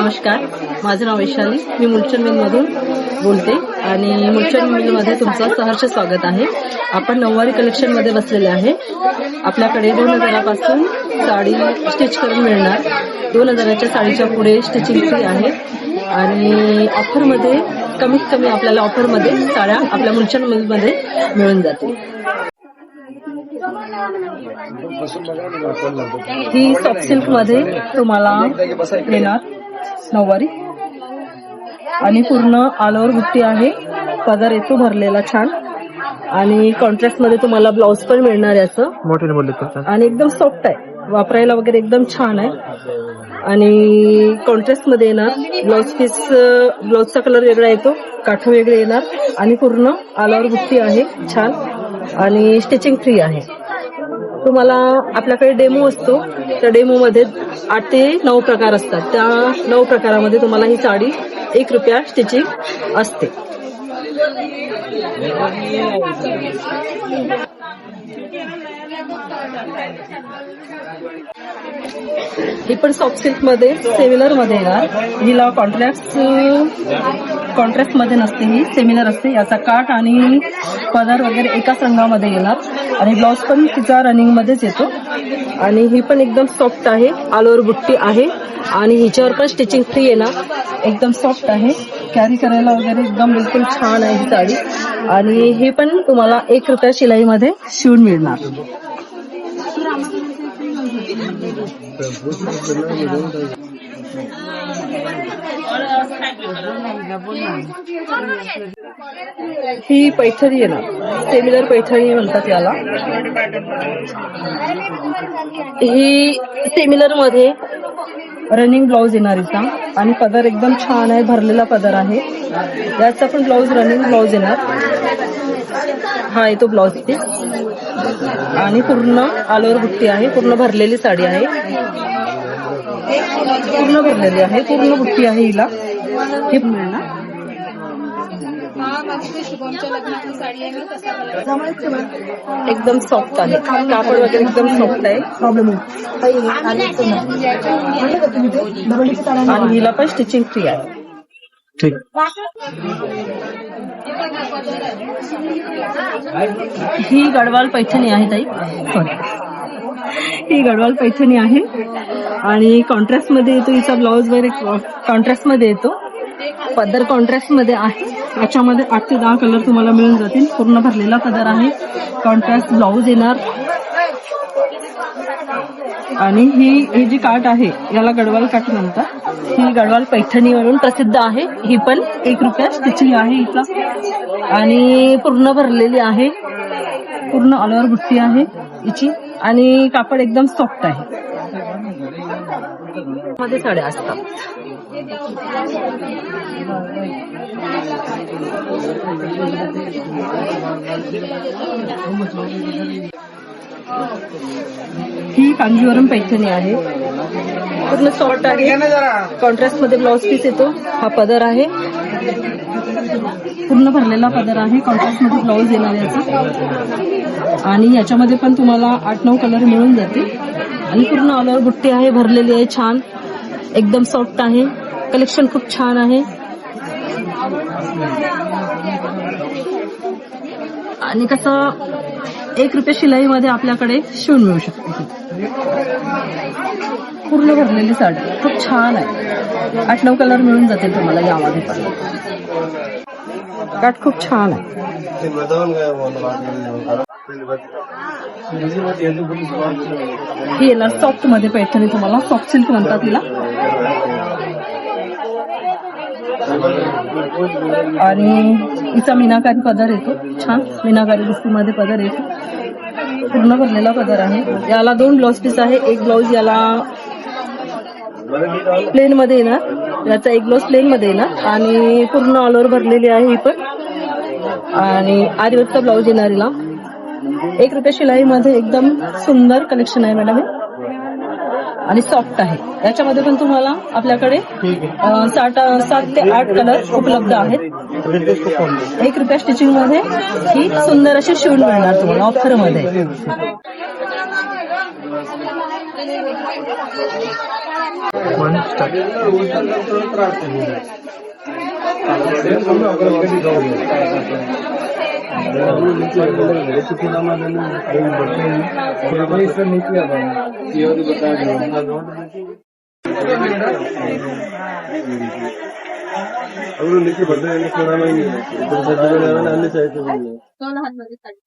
नमस्कार. माझं नाव वैशाली. मी मुलचंद मिलमधून बोलते. आणि मुलचंद मिलमध्ये तुमचं सहर्ष स्वागत आहे. आपण नऊवारी कलेक्शनमध्ये बसलेले आहे. आपल्याकडे दोन हजारापासून साडी स्टिच करून मिळणार. दोन हजाराच्या साडीच्या पुढे स्टिचिंग फ्री आहे. आणि ऑफरमध्ये कमीत कमी आपल्याला ऑफरमध्ये साड्या आपल्या मुलचंद मिलमध्ये मिळून जातील. ही सॉफ्ट सिल्कमध्ये तुम्हाला येणार नऊवारी. आणि पूर्ण ऑल ओव्हर बुट्टी आहे. पदर येतो भरलेला छान. आणि कॉन्ट्रास्टमध्ये तुम्हाला ब्लाउज पण मिळणार बोलले तर आणि एकदम सॉफ्ट आहे. वापरायला वगैरे एकदम छान आहे. आणि कॉन्ट्रास्टमध्ये येणार. ब्लाउज पीस ब्लाउजचा कलर वेगळा येतो. काठ वेगळे येणार. आणि पूर्ण ऑल ओव्हर बुट्टी आहे. छान. आणि स्टिचिंग फ्री आहे. तुम्हाला आपल्याकडे डेमो असतो. त्या डेमो मध्ये आठ ते नऊ प्रकार असतात. त्या नऊ प्रकारामध्ये तुम्हाला ही साडी एक रुपया स्टिचिंग असते. ही पण सॉफ्ट सिल्कमध्ये सेमिलरमध्ये येणार. हिला कॉन्ट्रॅक्ट कॉन्ट्रॅक्टमध्ये नसते ही सेमिलर असते. याचा काठ आणि पदर वगैरे एकाच रंगामध्ये येणार. आणि ब्लाउज पण तिचा रनिंग मध्येच येतो. आणि ही पण एकदम सॉफ्ट आहे. ऑल ओव्हर बुट्टी आहे. आणि हिच्यावर पण स्टिचिंग फ्री येणार एकदम सॉफ्ट आहे. कॅरी करायला वगैरे एकदम बिलकुल छान आहे ही साडी. आणि हे पण तुम्हाला एक रुपया शिलाईमध्ये शिवून मिळणार. ही पैठणी आहे ना सेमिलर पैठणी म्हणतात याला. ही सेमिलरमध्ये रनिंग ब्लाऊज येणार इथं. आणि पदर एकदम छान आहे भरलेला पदर आहे. याचा पण ब्लाऊज रनिंग ब्लाऊज येणार. हा येतो ब्लाऊज इथे. आणि पूर्ण आलोवर ओव्हर बुट्टी आहे पूर्ण भरलेली साडी आहे. पूर्ण भरलेली आहे पूर्ण बुट्टी आहे हिला. ही मिळणार एकदम सॉफ्ट आहे. कापड वगैरे एकदम सॉफ्ट आहे. प्रॉब्लेम आणि हिला पण स्टिचिंग फ्री आहे. ठीक. ही गडवाल पैठणी आहे ताई. ही गडवाल पैठणी आहे. आणि कॉन्ट्रास्टमध्ये येतो हिचा ब्लाऊज वगैरे कॉन्ट्रास्टमध्ये येतो. पदर कॉन्ट्रास्टमध्ये आहे. याच्यामध्ये आठ ते दहा कलर तुम्हाला मिळून जातील. पूर्ण भरलेला पदर आहे. कॉन्ट्रास्ट ब्लाऊज येणार. आणि ही ही जी काठ आहे याला गडवाल काठ म्हणतात. ही गडवाल पैठणीवरून प्रसिद्ध आहे. ही पण एक रुपया स्टिचिंग आहे हिचा आणि पूर्ण भरलेली आहे. पूर्ण ऑल ओव्हर बुट्टी आहे हिची आणि कापड एकदम सॉफ्ट आहे. मध्ये साड्या असतात. ही कांजीवरम पैठणी आहे. पूर्ण सॉफ्ट आहे. कॉन्ट्रास्टमध्ये ब्लाउज पीस येतो. हा पदर आहे. पूर्ण भरलेला पदर आहे. कॉन्ट्रास्टमध्ये ब्लाऊज येणार याचा. आणि याच्यामध्ये पण तुम्हाला आठ नऊ कलर मिळून जातील. आणि पूर्ण ऑल बुट्टी आहे भरलेली आहे छान. एकदम सॉफ्ट आहे. कलेक्शन खूप छान आहे. आणि कसं एक रुपये शिलाईमध्ये आपल्याकडे शिवून मिळू शकते. पूर्ण भरलेली साडी. खूप छान आहे. आठ नऊ कलर मिळून जातील तुम्हाला यामध्ये पण. काठ खूप छान आहे. ही येणार सॉफ्टमध्ये पैठणी तुम्हाला सॉफ्ट सिल्क म्हणतात तिला. आणि हिचा मीनाकारी पदर येतो. छान. मीनाकारी मध्ये पदर येतो. पूर्ण भरलेला पदर आहे. याला दोन ब्लाउज पीस आहे. एक ब्लाउज याला प्लेन मध्ये येणार. याचा एक ब्लाउज प्लेन मध्ये येणार. आणि पूर्ण ऑल ओव्हर भरलेली आहे ही पण. आणि आरीवरचा ब्लाउज येणार हिला. एक रुपये शिलाईमध्ये एकदम सुंदर कलेक्शन आहे मॅडम हे आणि सॉफ्ट आहे. याच्यामध्ये पण तुम्हाला आपल्याकडे साठ सात ते आठ कलर उपलब्ध आहेत. एक रुपया स्टिचिंगमध्ये ही सुंदर अशी शिवून मिळणार तुम्हाला ऑफरमध्ये. वन स्टार्ट ಅವರು ನಿಖಿಲ್ ಬರ್ತಾರೆ ಅಂತ ಸುನಾಮಿ ಅಲ್ಲಿ ಚಾಯ್ತು ಏನು ಬೋಲಿದ್ರು हाँ और अभी मैंने बीजेपी बोलती में हो मैनेजर विष्णु ने मैंने बताया उन्होंने हाँ, जो विष्णु ने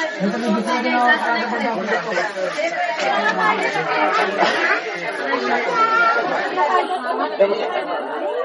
よろしくお願いします。